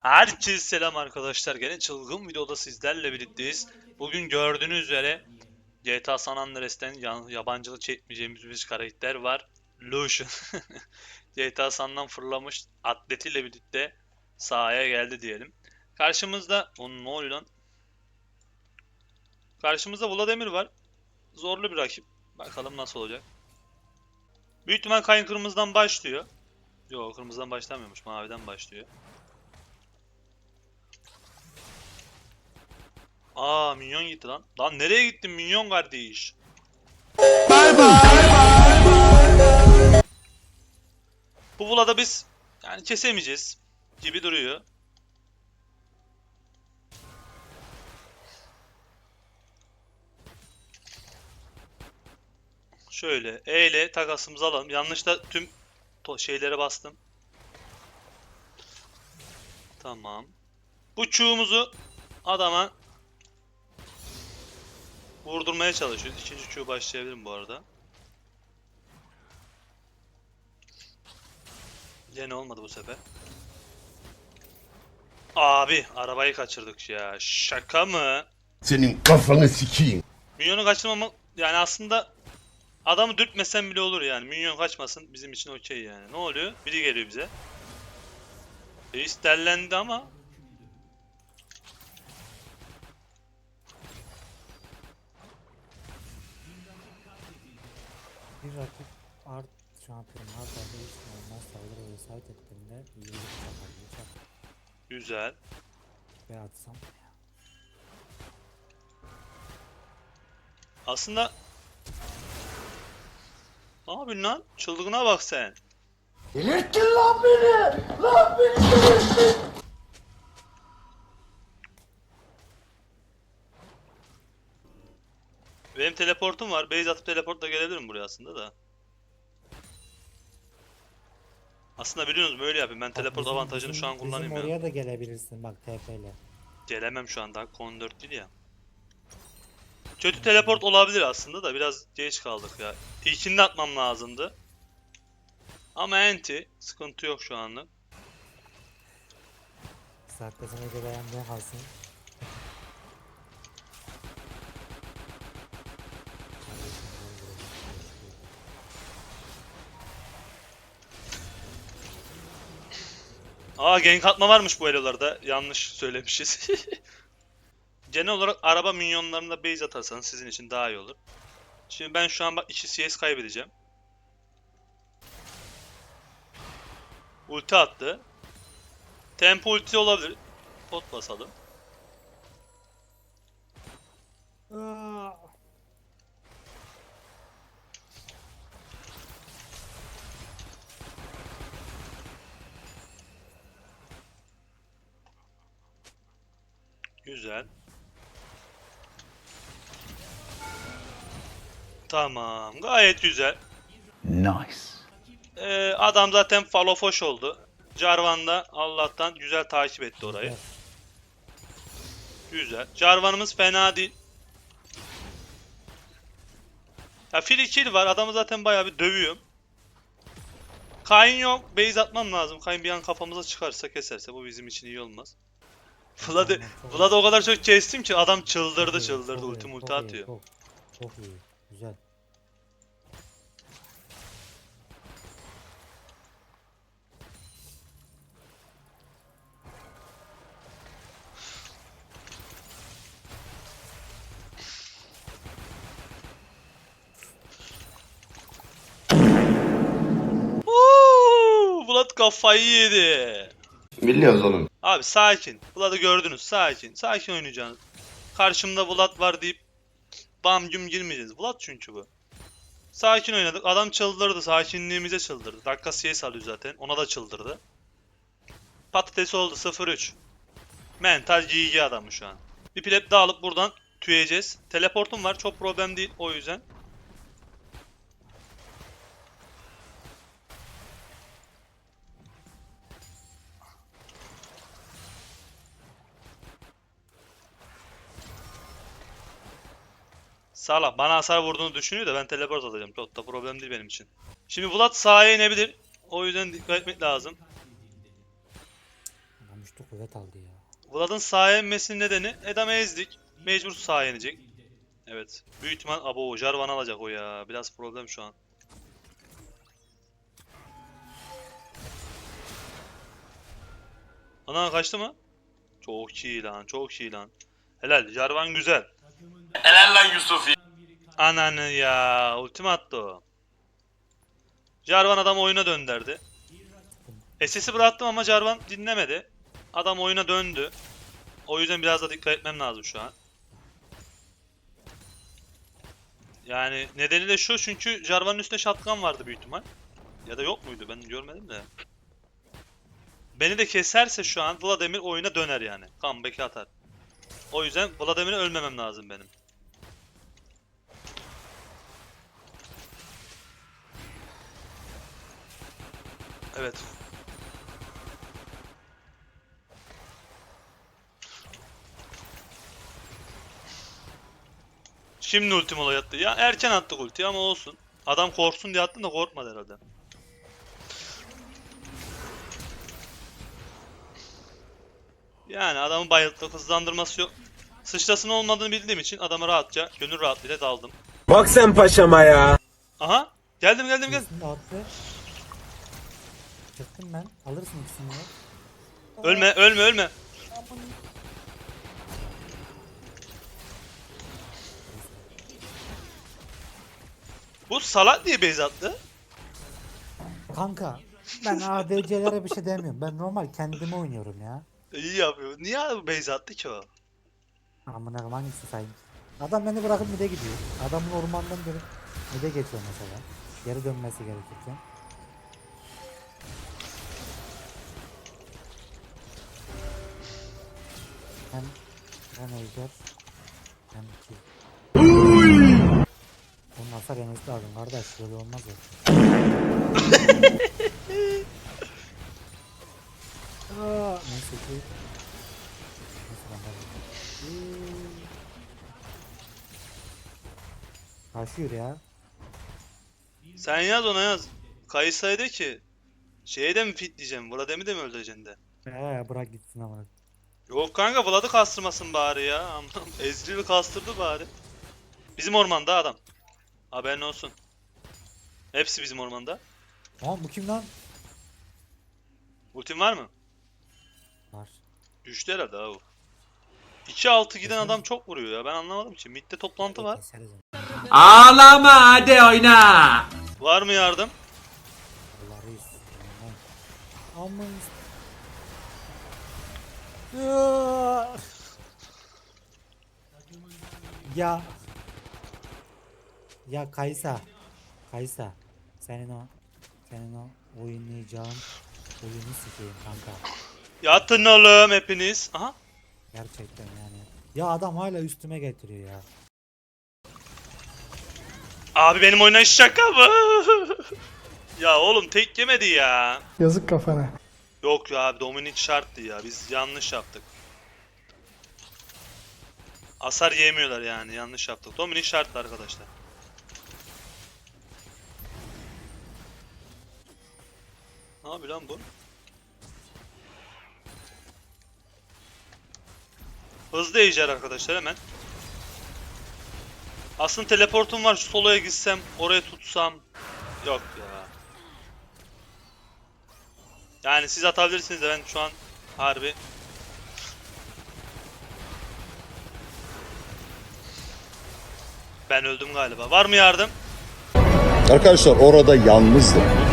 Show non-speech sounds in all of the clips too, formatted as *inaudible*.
Herkese selam arkadaşlar. Gene çılgın videoda sizlerle birlikteyiz. Bugün gördüğünüz üzere GTA San Andreas'ten yabancılık çekmeyeceğimiz bir karakter var. Lucian. *laughs* GTA San'dan fırlamış atletiyle birlikte sahaya geldi diyelim. Karşımızda... Onun ne oluyor lan? Karşımızda Vladimir var. Zorlu bir rakip. Bakalım nasıl olacak. Büyük ihtimal kayın kırmızıdan başlıyor. Yok kırmızıdan başlamıyormuş. Maviden başlıyor. Aa minyon gitti lan. Lan nereye gittin minyon kardeş? Bu Vlad'ı biz yani kesemeyeceğiz gibi duruyor. Şöyle E ile takasımızı alalım. Yanlışta tüm şeylere bastım. Tamam. Bu çuğumuzu adama vurdurmaya çalışıyoruz. İkinci Q başlayabilirim bu arada. Yine olmadı bu sefer. Abi arabayı kaçırdık ya. Şaka mı? Senin kafanı sikeyim. Minyonu kaçırmamak yani aslında adamı dürtmesen bile olur yani. Minyon kaçmasın bizim için okey yani. Ne oluyor? Biri geliyor bize. Reis dellendi ama Bir rakip art şampiyon art arda hiç normal saldırı vesayet ettiğinde çakar çak güzel. ve atsam Aslında Ne yapıyorsun lan? Çıldığına bak sen. Delirttin lan beni. Lan beni delirttin. Benim teleportum var. Base atıp teleportla gelebilirim buraya aslında da. Aslında biliyorsunuz böyle yapayım. Ben Bak teleport bizim- avantajını şu an kullanayım Bizim ya. oraya da gelebilirsin bak TP ile. Gelemem şu an daha Con 4 değil ya. Kötü teleport olabilir aslında da biraz geç kaldık ya. İlkini atmam lazımdı. Ama anti sıkıntı yok şu anlık. Saatte sana göre ne kalsın? Aa gank atma varmış bu elolarda. Yanlış söylemişiz. *laughs* Genel olarak araba minyonlarında base atarsanız sizin için daha iyi olur. Şimdi ben şu an bak 2 CS kaybedeceğim. Ulti attı. Tempo ulti olabilir. Pot basalım. Aa! Güzel. Tamam. Gayet güzel. Nice. Ee, adam zaten falofoş oldu. Jarvan da Allah'tan güzel takip etti orayı. Güzel. Jarvan'ımız fena değil. Ya free kill var. Adamı zaten bayağı bir dövüyorum. Kayn yok. Base atmam lazım. Kayn bir an kafamıza çıkarsa keserse bu bizim için iyi olmaz. Vlad'ı Vlad'ı o kadar çok kestim ki adam çıldırdı çıldırdı. Ulti multi atıyor. Çok, çok iyi. Güzel. Vlad kafayı yedi. Biliyoruz oğlum. Abi sakin. Vlad'ı gördünüz. Sakin. Sakin oynayacaksınız. Karşımda Vlad var deyip bam güm girmeyeceğiz. Vlad çünkü bu. Sakin oynadık. Adam çıldırdı. Sakinliğimize çıldırdı. Dakika CS alıyor zaten. Ona da çıldırdı. Patates oldu 0-3. Mental GG adamı şu an. Bir plep daha alıp buradan tüyeceğiz. Teleportum var. Çok problem değil o yüzden. Salak bana hasar vurduğunu düşünüyor da ben teleport atacağım. Çok da problem değil benim için. Şimdi Vlad sahaya inebilir. O yüzden dikkat etmek lazım. Konuştuk servet aldı ya. Vlad'ın sağa inmesinin nedeni Edam'ı ezdik. Mecbur sağa inecek. Evet. Büyük ihtimal abo Jarvan alacak o ya. Biraz problem şu an. Ana kaçtı mı? Çok iyi lan, çok iyi lan. Helal, Jarvan güzel. Helal lan Yusuf. Ananı ya, ultim attı o. Jarvan adam oyuna dönderdi. SS'i bıraktım ama Jarvan dinlemedi. Adam oyuna döndü. O yüzden biraz da dikkat etmem lazım şu an. Yani nedeni de şu çünkü Jarvan'ın üstünde shotgun vardı büyük ihtimal. Ya da yok muydu ben görmedim de. Beni de keserse şu an Vladimir oyuna döner yani. Comeback'i atar. O yüzden Vladimir'e ölmemem lazım benim. Evet. Şimdi ultim olay attı. Ya erken attık ultiyi ama olsun. Adam korksun diye attın da korkmadı herhalde. Yani adamın bayılttı, hızlandırması yok. Sıçrasının olmadığını bildiğim için adama rahatça, gönül rahatlığıyla daldım. Bak sen paşama ya. Aha! Geldim geldim geldim. Çıktım ben. Alırsın ikisini de. Ölme ölme ölme. Bu salak diye base attı. Kanka ben ADC'lere bir şey demiyorum. Ben normal kendime oynuyorum ya. İyi yapıyor. Niye abi base attı ki o? Amına koyayım hangisi sayayım? Adam beni bırakıp mide gidiyor. Adamın ormandan dönüp mide geçiyor mesela. Geri dönmesi gerekirken. Hem hem ejder hem kill. Bunun hasar yemesi lazım kardeş. Böyle olmaz. Aa, Neyse ki. Neyse ben de- Taşıyor ya. Sen yaz ona yaz. Kayısa'ya de ki şeye de mi fit diyeceğim? Vladimir de mi öldüreceksin de? Ee, bırak gitsin ama. Yok kanka Vlad'ı kastırmasın bari ya. Aman, Ezreal'i kastırdı bari. Bizim ormanda adam. Haberin olsun. Hepsi bizim ormanda. Lan bu kim lan? Ultin var mı? Var. Düştü herhalde abi. 2-6 giden adam çok vuruyor ya. Ben anlamadım ki. Mid'de toplantı var. Keseriz onu. Ağlama hadi oyna. Var mı yardım? Allah reis. Aman. Aman. Ya. Ya. Kaysa. Kaysa. Senin o senin o oynayacağın oyunu sikeyim kanka. Yatın oğlum hepiniz. Aha. Gerçekten yani. Ya adam hala üstüme getiriyor ya. Abi benim oynayış şaka mı? *laughs* ya oğlum tek yemedi ya. Yazık kafana. Yok ya abi Dominic şarttı ya. Biz yanlış yaptık. Hasar yemiyorlar yani. Yanlış yaptık. Dominic şarttı arkadaşlar. Ne yapıyor lan bu? Hızlı ejder arkadaşlar hemen. Aslında teleportum var. Şu soloya gitsem, oraya tutsam. Yok ya. Yani siz atabilirsiniz de ben şu an harbi Ben öldüm galiba. Var mı yardım? Arkadaşlar orada yalnızdım. *laughs*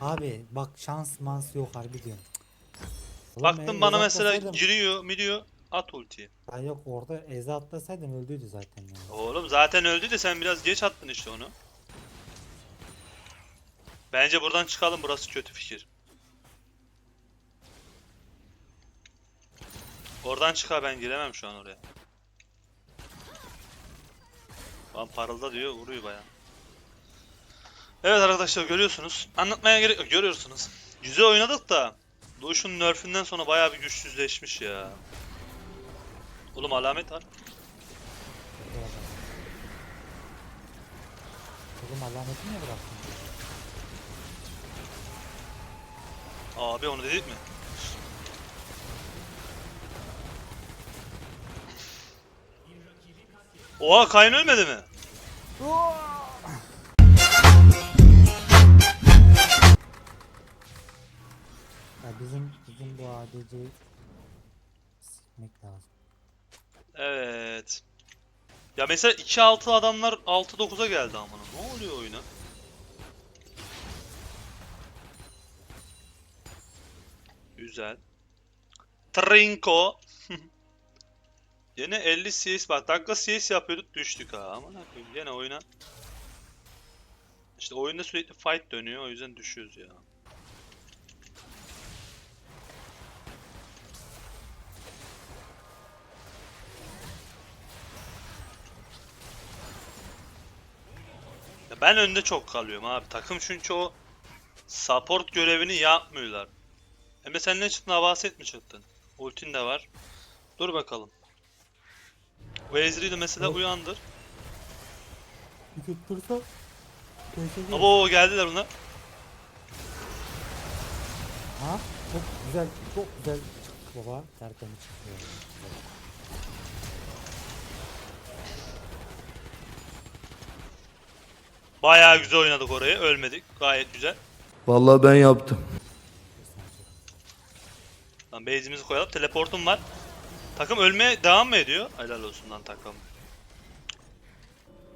Abi bak şans mans yok harbi diyorum. Oğlum Baktım bana mesela giriyor, mi diyor, at ultiyi. Ben yok orada Eza atlasaydım öldüydü zaten ya. Oğlum zaten öldü de sen biraz geç attın işte onu. Bence buradan çıkalım burası kötü fikir. Oradan çıkar ben giremem şu an oraya. Lan parılda diyor vuruyor baya. Evet arkadaşlar görüyorsunuz. Anlatmaya gerek yok görüyorsunuz. Güzel oynadık da Lucian nerf'inden sonra bayağı bir güçsüzleşmiş ya. Oğlum alamet var. Oğlum alameti niye bıraktın? Abi onu dedik mi? Oha Kayn ölmedi mi? Ya bizim bizim bu ADC'yi sikmek lazım. Evet. Ya mesela 2-6 adamlar 6-9'a geldi amına. Ne oluyor oyuna? Güzel. Trinko. *laughs* Yine 50 CS bak dakika CS yapıyorduk düştük ha aman koyayım yine oyuna. İşte oyunda sürekli fight dönüyor o yüzden düşüyoruz. Ya ben önde çok kalıyorum abi. Takım çünkü o support görevini yapmıyorlar. Emre sen ne çıktın? Havaset mi çıktın? Ultin de var. Dur bakalım. De mesela Yok. uyandır. Bir tuttursa. Abo geldiler bunlar. Ha? Çok güzel, çok güzel çıktı baba. Tertemiz çıktı. Bayağı güzel oynadık orayı. Ölmedik. Gayet güzel. Vallahi ben yaptım. Lan base'imizi koyalım. Teleportum var. Takım ölmeye devam mı ediyor? Helal olsun lan takım.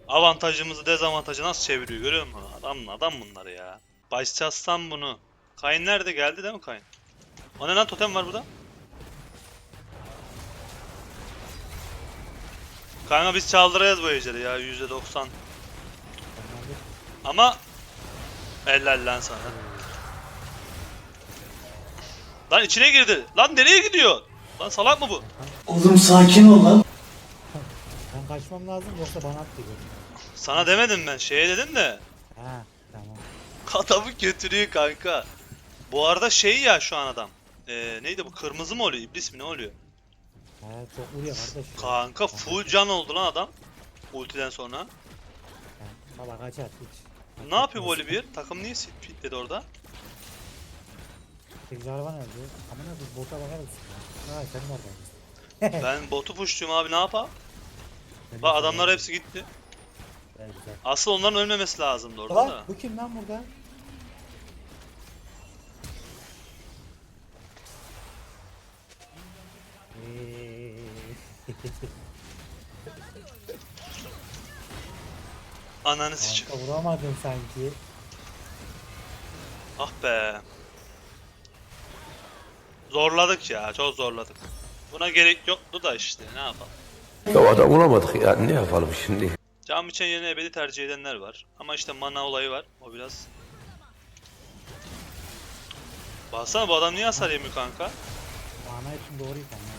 Avantajımızı dezavantajı nasıl çeviriyor görüyor musun? Adam adam bunlar ya. Başlatsam bunu. Kayn nerede geldi değil mi Kayn? O ne lan totem var burada? Kanka biz çaldıracağız bu ejderi ya %90. Onlar da Ama helal lan sana. Lan içine girdi. Lan nereye gidiyor? Lan salak mı bu? Oğlum sakin ol lan. ben kaçmam lazım yoksa bana at geliyor. Sana demedim ben. Şeye dedim de. Ha tamam. Adamı götürüyor kanka. Bu arada şey ya şu an adam. Ee, neydi bu? Kırmızı mı oluyor? İblis mi ne oluyor? Ha çok vuruyor kardeş. Kanka full can oldu lan adam. Ultiden sonra. Baba kaçar hiç. Ne yapıyor bu bir? Takım niye fitledi orada? Tek Jarvan öldü. Ama ne bu bota bakar mısın? Ha sen neredeydin? *laughs* Ben botu pushluyorum abi ne de Bak adamlar hepsi gitti. Güzel. Asıl onların ölmemesi lazımdı orada Lan da. bu kim lan burada? Ananı *laughs* sikim. Kanka vuramadın sanki. Ah be. Zorladık ya, çok zorladık. Buna gerek yoktu da işte, ne yapalım. Ya adam bulamadık ya ne yapalım şimdi? Can biçen yerine ebedi tercih edenler var. Ama işte mana olayı var, o biraz... Baksana bu adam niye hasar yemiyor kanka? Ana için doğru yıkan ya.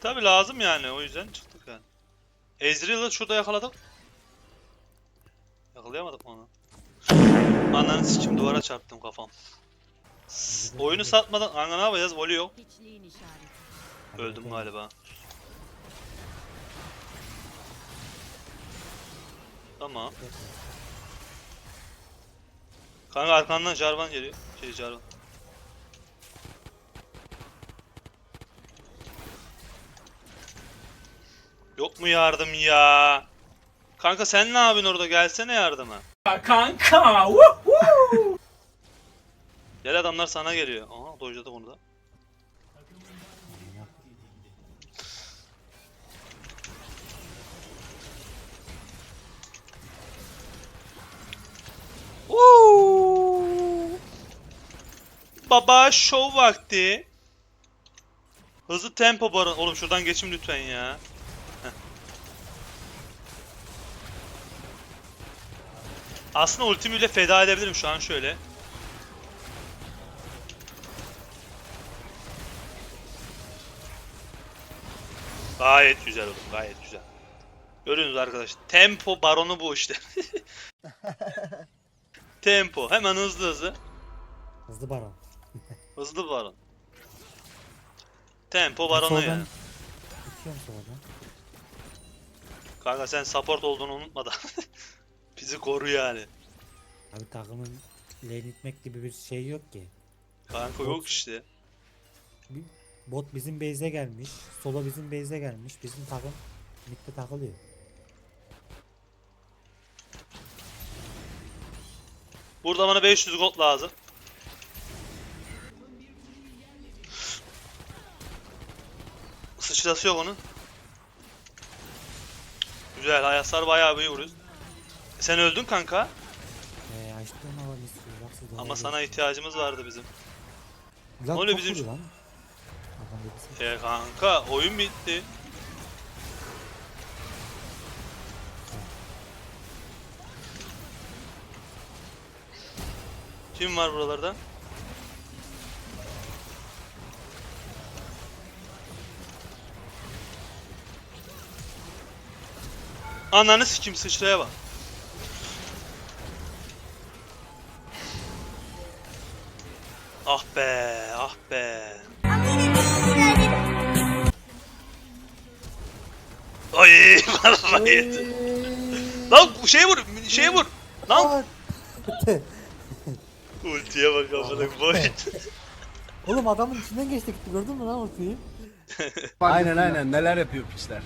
Tabi lazım yani, o yüzden çıktık yani. Ezreal'ı şurada yakaladık. Yakalayamadık onu? Ananı sikim duvara çarptım kafam. Oyunu satmadan, ana ne yapacağız? İşareti. Öldüm galiba. Tamam. Kanka arkandan Jarvan geliyor. Şey Jarvan. Yok mu yardım ya? Kanka sen ne yapıyorsun orada? Gelsene yardıma. Kanka. Gel adamlar sana geliyor. Aha dojladık onu da. Baba show vakti. Hızlı tempo baron. Oğlum şuradan geçim lütfen ya. Heh. Aslında ultimi feda edebilirim şu an şöyle. Gayet güzel oğlum, gayet güzel. Görüyorsunuz arkadaşlar. Tempo baronu bu işte. *laughs* Tempo. Hemen hızlı hızlı. Hızlı baron. Hızlı baron. Tempo baronu Soldan yani. İçiyorum soldan. Kanka sen support olduğunu unutma da. *laughs* Bizi koru yani. Abi takımın lane itmek gibi bir şey yok ki. Kanka yok işte. Bir bot bizim base'e gelmiş. Solo bizim base'e gelmiş. Bizim takım midde takılıyor. Burada bana 500 gold lazım. Sıçrası yok onun. Güzel, hayaslar bayağı bir vuruyoruz. Sen öldün kanka. Eee açtım ama Ama sana ihtiyacımız vardı bizim. Lan öyle çok bizim- lan. E kanka oyun bitti. Kim var buralarda? Ananı sikim sıçraya bak. Ah be, ah be. Ay vallahi. Lan bu şey vur, şey vur. Lan *laughs* ultiye bak amına koyayım. Oğlum adamın içinden geçti gitti gördün mü lan ultiyi? Aynen aynen neler yapıyor piçler.